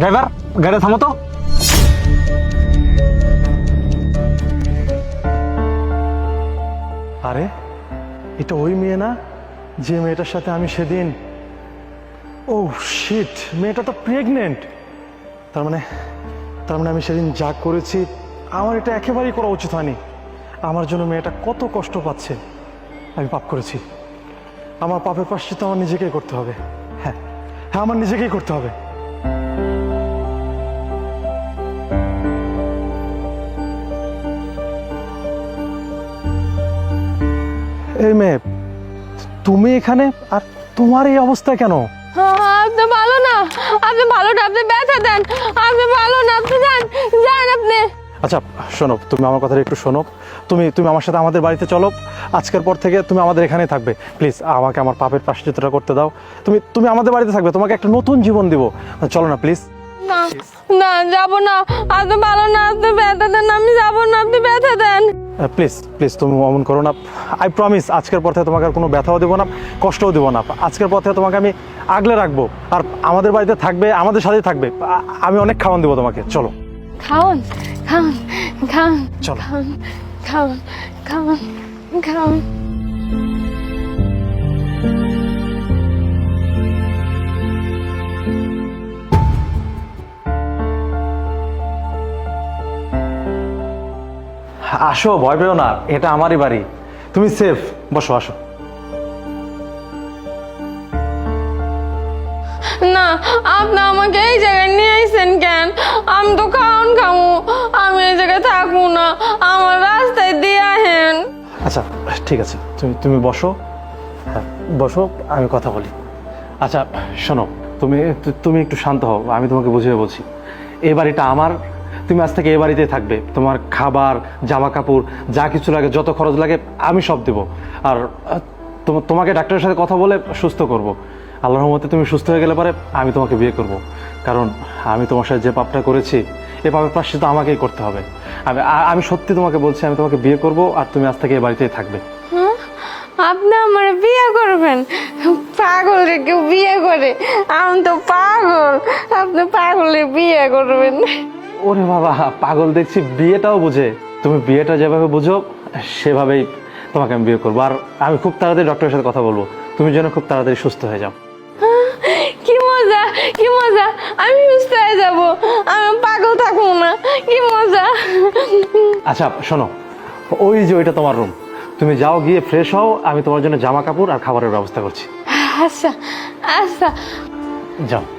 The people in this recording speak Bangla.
ড্রাইভার গাড়ি থামো তো। আরে, এটা ওই মেয়ে না? যে মেয়েটার সাথে আমি সেদিন ও শিট মেয়েটা তো প্রেগনেন্ট তার মানে তার মানে আমি সেদিন যা করেছি, আমার এটা একেবারেই করা উচিত হয়নি। আমার জন্য মেয়েটা কত কষ্ট পাচ্ছে, আমি পাপ করেছি। আমার পাপের পাশে তো আমার নিজেকেই করতে হবে। হ্যাঁ হ্যাঁ আমার নিজেকেই করতে হবে। এই মেয়ে তুমি এখানে আর তোমার এই অবস্থা কেন? আপনি ভালো না। আপনি ভালো না আপনি ব্যথা দেন। আপনি ভালো না আপনি যান যান আপনি। আচ্ছা শোনো তুমি আমার কথাটা একটু শোনো। তুমি তুমি আমার সাথে আমাদের বাড়িতে চলো। আজকের পর থেকে তুমি আমাদের এখানেই থাকবে। প্লিজ আমাকে আমার পাপের প্রাশ্চিত্যটা করতে দাও। তুমি তুমি আমাদের বাড়িতে থাকবে তোমাকে একটা নতুন জীবন দিব। চলো না প্লিজ। না না যাব না। আপনি ভালো না আপনি ব্যথা দেন আমি যাব না আপনি ব্যথা দেন। প্লিজ প্লিজ তুমি অমন করো না। আই প্রমিস আজকের পথে থেকে তোমাকে আর কোনো ব্যথাও দেবো না কষ্টও দেবো না। আজকের পথে থেকে তোমাকে আমি আগলে রাখব। আর আমাদের বাড়িতে থাকবে আমাদের সাথেই থাকবে। আমি অনেক খাওয়ান দেবো তোমাকে। চলো। খাওন খাওন খাওন চলো। খাওন খাওন খাওন খাওন আসো ভয় পেও না এটা আমারই বাড়ি। তুমি সেফ বসো আসো। না আপনি আমাকে এই জায়গায় নিয়ে আইছেন কেন? আমি তো খাওন খামু আমি এই জায়গায় থাকব না আমার রাস্তায় দিয়ে আহেন। আচ্ছা ঠিক আছে তুমি তুমি বসো। হ্যাঁ বসো আমি কথা বলি। আচ্ছা শোনো তুমি তুমি একটু শান্ত হও আমি তোমাকে বুঝিয়ে বলছি। এই বাড়িটা আমার তুমি আজ থেকে এ বাড়িতেই থাকবে। তোমার খাবার জামা কাপড় যা কিছু লাগে, যত খরচ লাগে, আমি সব দেবো। আর তোমাকে ডাক্তারের সাথে কথা বলে সুস্থ করব। আল্লাহর রহমতে তুমি সুস্থ হয়ে গেলে পরে আমি তোমাকে বিয়ে করব। কারণ, আমি তোমার সাথে যে পাপটা করেছি এই পাপের তো আমাকেই করতে হবে। আমি আমি সত্যি তোমাকে বলছি, আমি তোমাকে বিয়ে করব আর তুমি আজ থেকে এ বাড়িতেই থাকবে? আপনি আমার বিয়ে করবেন? পাগল রে কেউ বিয়ে করে? আমি তো পাগল। আপনি পাগলে বিয়ে করবেন। ওরে বাবা পাগল দেখছি বিয়েটাও বুঝে। তুমি বিয়েটা যেভাবে বুঝো সেভাবেই তোমাকে আমি বিয়ে করব। আর আমি খুব তাড়াতাড়ি ডক্টরের সাথে কথা বলব। তুমি যেন খুব তাড়াতাড়ি সুস্থ হয়ে যাও। কি মজা কি মজা। আমি সুস্থ হয়ে যাব। আমি পাগল থাকব না। কি মজা। আচ্ছা শোনো ওই যে ওইটা তোমার রুম তুমি যাও গিয়ে ফ্রেশ হও। আমি তোমার জন্য জামা কাপড় আর খাবারের ব্যবস্থা করছি। আচ্ছা আচ্ছা। যাও।